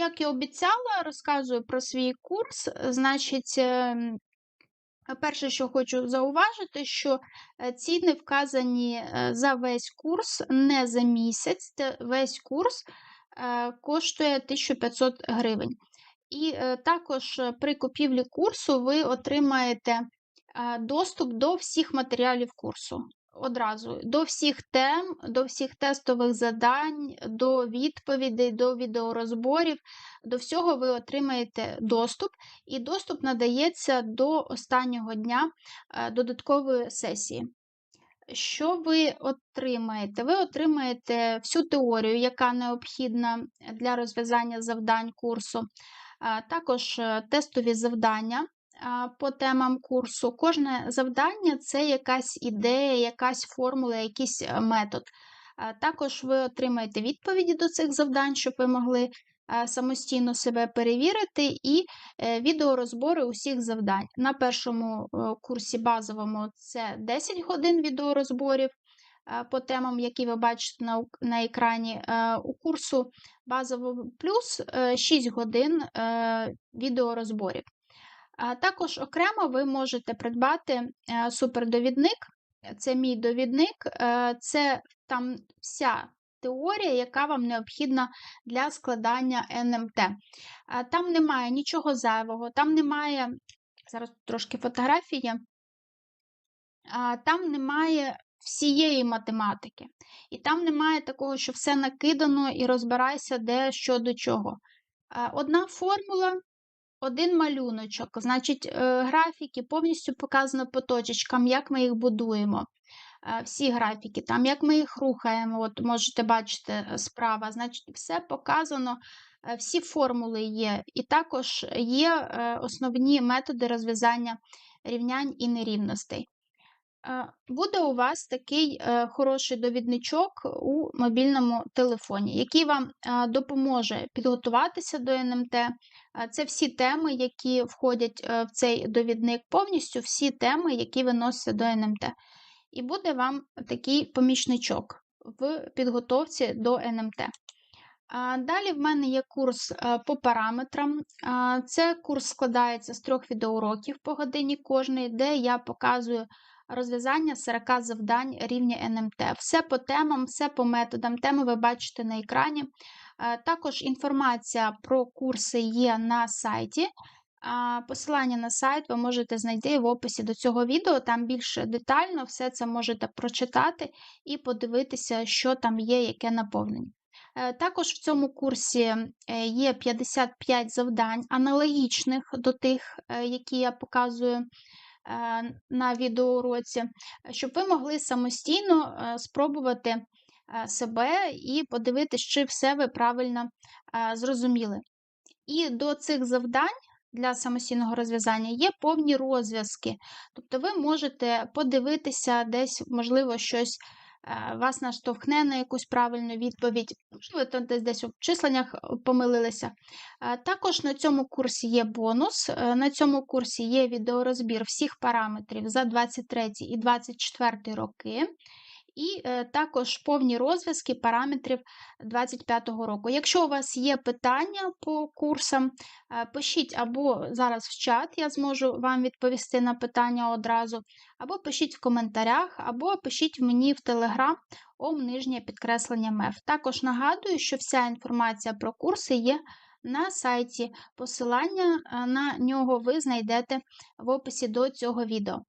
як і обіцяла, розказую про свій курс. Значить, ем, перше, що хочу зауважити, що е, ціни вказані е, за весь курс, не за місяць. Весь курс е, коштує 1500 гривень. І також при купівлі курсу ви отримаєте доступ до всіх матеріалів курсу. Одразу до всіх тем, до всіх тестових задань, до відповідей, до відеорозборів, до всього ви отримаєте доступ, і доступ надається до останнього дня е, додаткової сесії. Що ви отримаєте? Ви отримаєте всю теорію, яка необхідна для розв'язання завдань курсу, також е, тестові завдання по темам курсу. Кожне завдання це якась ідея, якась формула, якийсь е, метод. Також ви отримаєте відповіді до цих завдань, щоб ви могли самостійно себе перевірити, і е, відеорозбори усіх завдань. На першому е, курсі базовому це 10 годин відеорозборів по темам, які ви бачите на, на екрані. У курсу базового плюс е, 6 годин відеорозборів. Також окремо ви можете придбати е, супердовідник. Це мій довідник, е, це там вся теорія, яка вам необхідна для складання НМТ. Е, Там немає нічого зайвого, там немає, зараз трошки фотографії, там немає всієї математики. І там немає такого, що все накидано і розбирайся, де що до чого. Одна формула, один малюночок, значить, е, графіки повністю показано по точечкам, як ми їх будуємо. Е, Всі графіки, там, як ми їх рухаємо, от можете бачити е, справа, значить, все показано, всі формули є. І також є основні методи розв'язання рівнянь і нерівностей. Буде у вас такий е, хороший довідничок у мобільному телефоні, який вам допоможе підготуватися до НМТ. Це всі теми, які входять е, в цей довідник, повністю всі теми, які виносяться до НМТ. І буде вам такий помічничок в підготовці до НМТ. Далі в мене є курс е, по параметрам. Це курс складається з трьох відеоуроків по годині кожний, де я показую розв'язання 40 завдань рівня НМТ. Все по темам, все по методам. Теми ви бачите на екрані. Е, Також інформація про курси є на сайті. Посилання на сайт ви можете знайти в описі до цього відео. Там більш детально все це можете прочитати і подивитися, що там є, яке наповнення. Е, Також в цьому курсі е, є 55 завдань, аналогічних до тих, які я показую на відеоуроці, щоб ви могли самостійно е, спробувати е, себе і подивитись, чи все ви правильно е, зрозуміли. І до цих завдань для самостійного розв'язання є повні розв'язки. Тобто ви можете подивитися десь, можливо, щось е, вас наштовхне на якусь правильну відповідь, можливо, то десь у численнях е, помилилися. Е, Також на цьому курсі є бонус. Е, На цьому курсі є відеорозбір всіх параметрів за 23 і 24 роки. І е, також повні розв'язки параметрів 25-го року. Якщо у вас є питання по курсам, е, пишіть або зараз в чат, я зможу вам відповісти на питання одразу, або пишіть в коментарях, або пишіть мені в Телеграм ом нижнє підкреслення МЕФ. Також нагадую, що вся інформація про курси є на сайті. Посилання е, на нього ви знайдете в описі до цього відео.